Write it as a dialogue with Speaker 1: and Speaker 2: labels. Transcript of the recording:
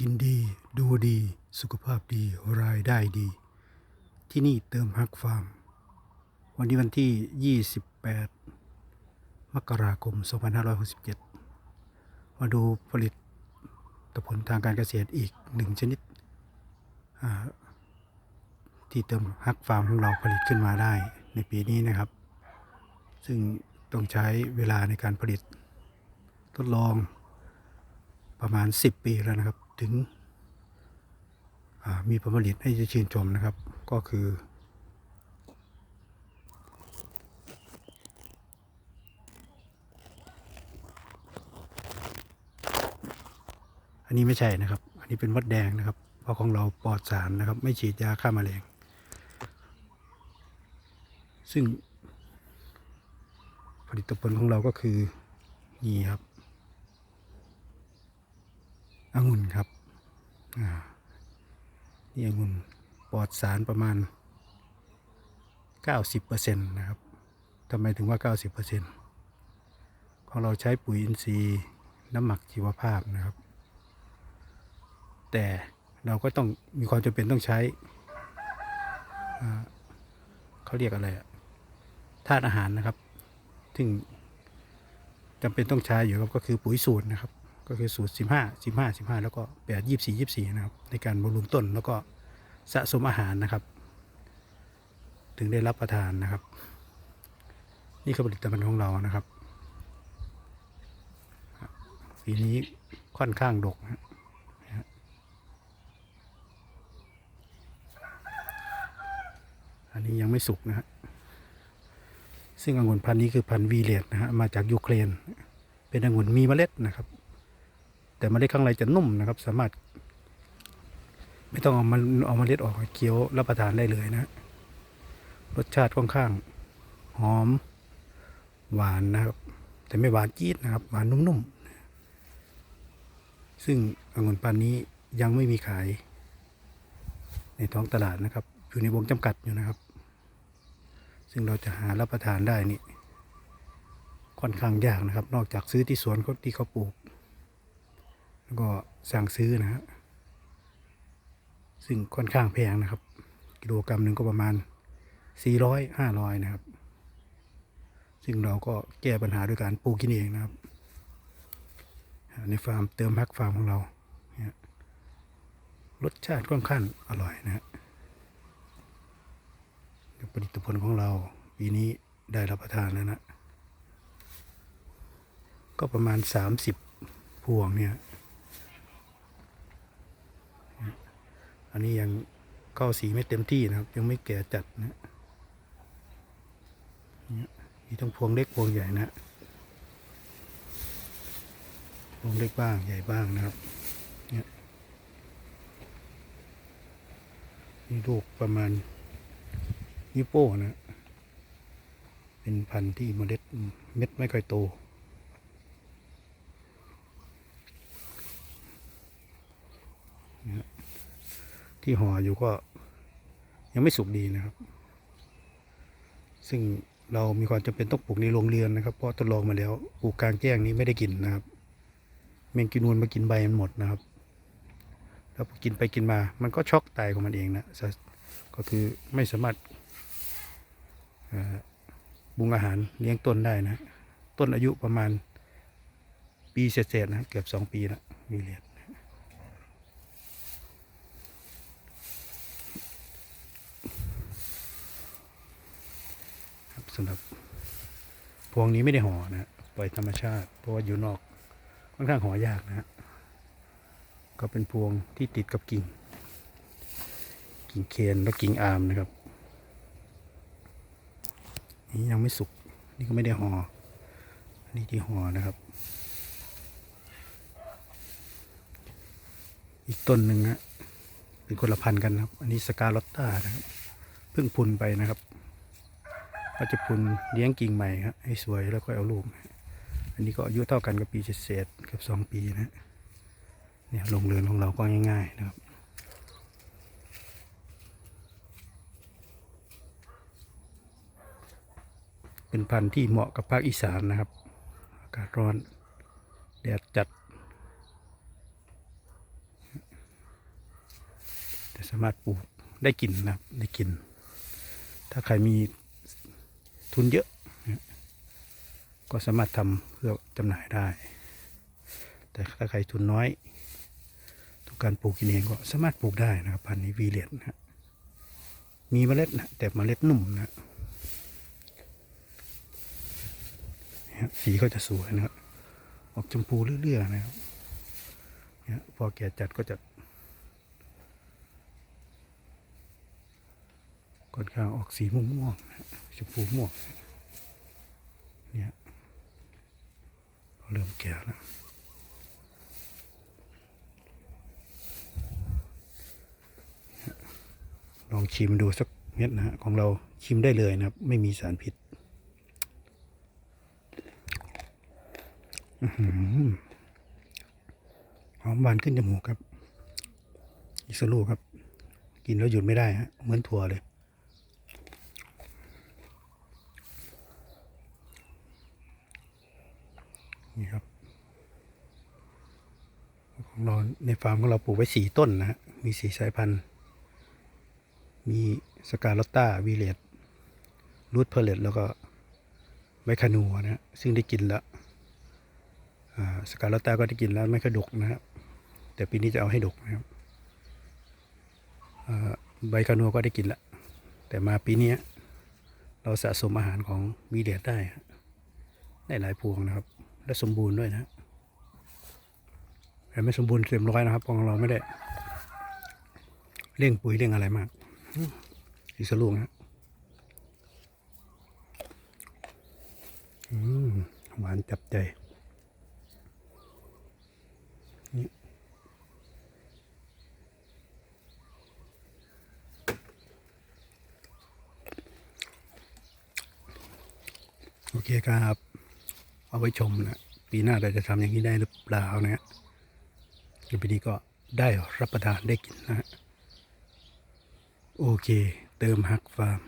Speaker 1: กินดี ดูดี สุขภาพดี รายได้ดี ที่นี่เติมฮักฟาร์ม วันนี้วันที่ 28 มกราคม 2567 มาดูผลิตผลทางการเกษตรอีกหนึ่งชนิด ที่เติมฮักฟาร์มของเราผลิตขึ้นมาได้ในปีนี้นะครับ ซึ่งต้องใช้เวลาในการผลิตทดลองประมาณ 10 ปีแล้วนะครับ ถึงมีผลผลิตให้จะชื่นชมนะครับ ก็คือ อันนี้ไม่ใช่นะครับ อันนี้เป็นมดแดงนะครับ เพราะของเราปลอดสารนะครับ ไม่ฉีดยาฆ่าแมลง ซึ่งผลิตผลของเราก็คือนี่ครับ องุ่นครับนี่องุ่นปลอดสารประมาณ 90%นะครับทำไมถึงว่า 90%ของเราใช้ปุ๋ยอินทรีย์น้ำหมักชีวภาพนะครับ แต่เราก็ต้องมีความจำเป็นต้องใช้เขาเรียกอะไรธาตุอาหารนะครับ ซึ่งจำเป็นต้องใช้อยู่ครับก็คือปุ๋ยสูตรนะครับ ก็คือสูตร 15 15 15 แล้วก็ 8 24 24 นะครับ ในการบำรุงต้นแล้วก็สะสมอาหารนะครับ ถึงได้รับประทานนะครับ นี่คือผลิตภัณฑ์ของเรานะครับปีนี้ค่อนข้างดกนะฮะอันนี้ยังไม่สุกนะฮะ ซึ่งองุ่นพันธุ์นี้คือพันธุ์วีเลตนะฮะ มาจากยูเครน เป็นองุ่นมีเมล็ดนะครับ แต่เมล็ดข้างในจะนุ่มนะครับ สามารถ ไม่ต้องเอามันเอาเมล็ดออกเคี้ยวรับประทานได้เลยนะ รสชาติค่อนข้าง หอม หวานนะครับ แต่ไม่หวานจี๊ดนะครับ หวานนุ่มๆ ซึ่งองุ่นพันนี้ยังไม่มีขาย ในท้องตลาดนะครับ อยู่ในวงจำกัดอยู่นะครับ ซึ่งเราจะหารับประทานได้นี่ค่อนข้างยากนะครับ นอกจากซื้อที่สวนเขาที่เขาปลูก แล้วก็สั่งซื้อนะฮะซึ่งค่อนข้างแพงนะครับ กิโลกรรัมหนึ่งก็ประมาณ 400 500 นะครับ ซึ่งเราก็แก้ปัญหาด้วยการปลูกกินเองนะครับ ในฟาร์มเติมฮักฟาร์มของเรารสชาติค่อนข้างอร่อยนะฮะผลิตผลของเราปีนี้ได้รับประทานแล้วนะ ก็ประมาณ 30 พวงเนี่ย อันนี้ยังเข้าสีไม่เต็มที่นะครับ ยังไม่แก่จัดนะมีทั้งพวงเล็กพวงใหญ่นะพวงเล็กบ้างใหญ่บ้างนะครับเนี่ยนี่ลูกประมาณนิวโป้นะ เป็นพันธุ์ที่เมล็ดเม็ดไม่ค่อยโต นะ ที่ห่ออยู่ก็ ยังไม่สุกดีนะครับ ซึ่งเรามีความจำเป็นต้องปลูกในโรงเรือนนะครับเพราะทดลองมาแล้วปลูกกลางแจ้งนี้ไม่ได้กินนะครับแมงกินูนมากินใบมันหมดนะครับ แล้วกินไปกินมา มันก็ช็อกตายของมันเองนะก็คือไม่สามารถเอ่อปรุงอาหารเลี้ยงต้นได้นะ ต้นอายุประมาณปีเศษๆนะเกือบสองปีแล้วมีเรียนครับ สำหรับพวงนี้ไม่ได้ห่อนะปล่อยธรรมชาติ เพราะว่าอยู่นอกค่อนข้างห่อยากนะก็เป็นพวงที่ติดกับกิ่ง กิ่งเคนและกิ่งอาร์มนะครับ นี่ยังไม่สุก นี่ก็ไม่ได้หอ่ออันนี้ที่ห่อนะครับ อีกต้นหนึ่งนะเป็นคนละพันกันครับ อันนี้สกาลอตตานะครับเพิ่งพุนไปนะครับ ก็จะพุนเลี้ยงกิ่งใหม่ครับให้สวยแล้วก็เอาลูกอันนี้ก็อายุเท่ากันกับปีเศษกับสองปีนะเนี่ยลงเรือนของเราก็ง่ายๆนะครับเป็นพันธุ์ที่เหมาะกับภาคอีสานนะครับอากาศร้อนแดดจัด แต่สามารถปลูกได้กินนะครับได้กิน ถ้าใครมี ทุนเยอะ ก็สามารถทำเพื่อจำหน่ายได้ แต่ถ้าใครทุนน้อยต้องการปลูกกินเองก็สามารถปลูกได้นะครับพันธุ์นี้วีเลียนนะมีเมล็ดนะแต่เมล็ดนุ่มนะสีก็จะสวยนะครับออกชมพูเรื่อยๆนะครับพอแก่จัดก็จะ ค่อนข้างออกสีม่วงๆชมพูม่วงเนี่ยเริ่มแก่แล้วลองชิมดูสักเม็ดนะฮะของเราชิมได้เลยนะครับ ไม่มีสารพิษหอมหวานขึ้นจมูกครับ อิสลูครับ กินแล้วหยุดไม่ได้ฮะเหมือนถั่วเลย นี่ครับ ของ เราในฟาร์มของเราปลูกไว้สี่ต้นนะฮะมีสี่สายพันธุ์ มีสกาลอตตาวีเลตรูทเพลเลตแล้วก็ไมคานูนะฮะซึ่งได้กินแล้วสกาลอตตาก็ได้กินแล้วไม่ค่อยดกนะครับ แต่ปีนี้จะเอาให้ดกนะครับใบคานัวก็ได้กินแล้วแต่มาปีนี้เราสะสมอาหารของมีเดียได้ฮะได้หลายพวงนะครับ และสมบูรณ์ด้วยนะ แต่ไม่สมบูรณ์เต็มร้อยนะครับของเราไม่ได้เร่งปุ๋ยเร่งอะไรมากอีสลูกนะอืมหวานจับใจโอเคครับ เอาไว้ชมนะ ปีหน้าเราจะทำอย่างนี้ได้หรือเปล่านะ ฮะปีนี้ก็ได้รับประทานได้กินนะฮะโอเค เติมฮักฟาร์ม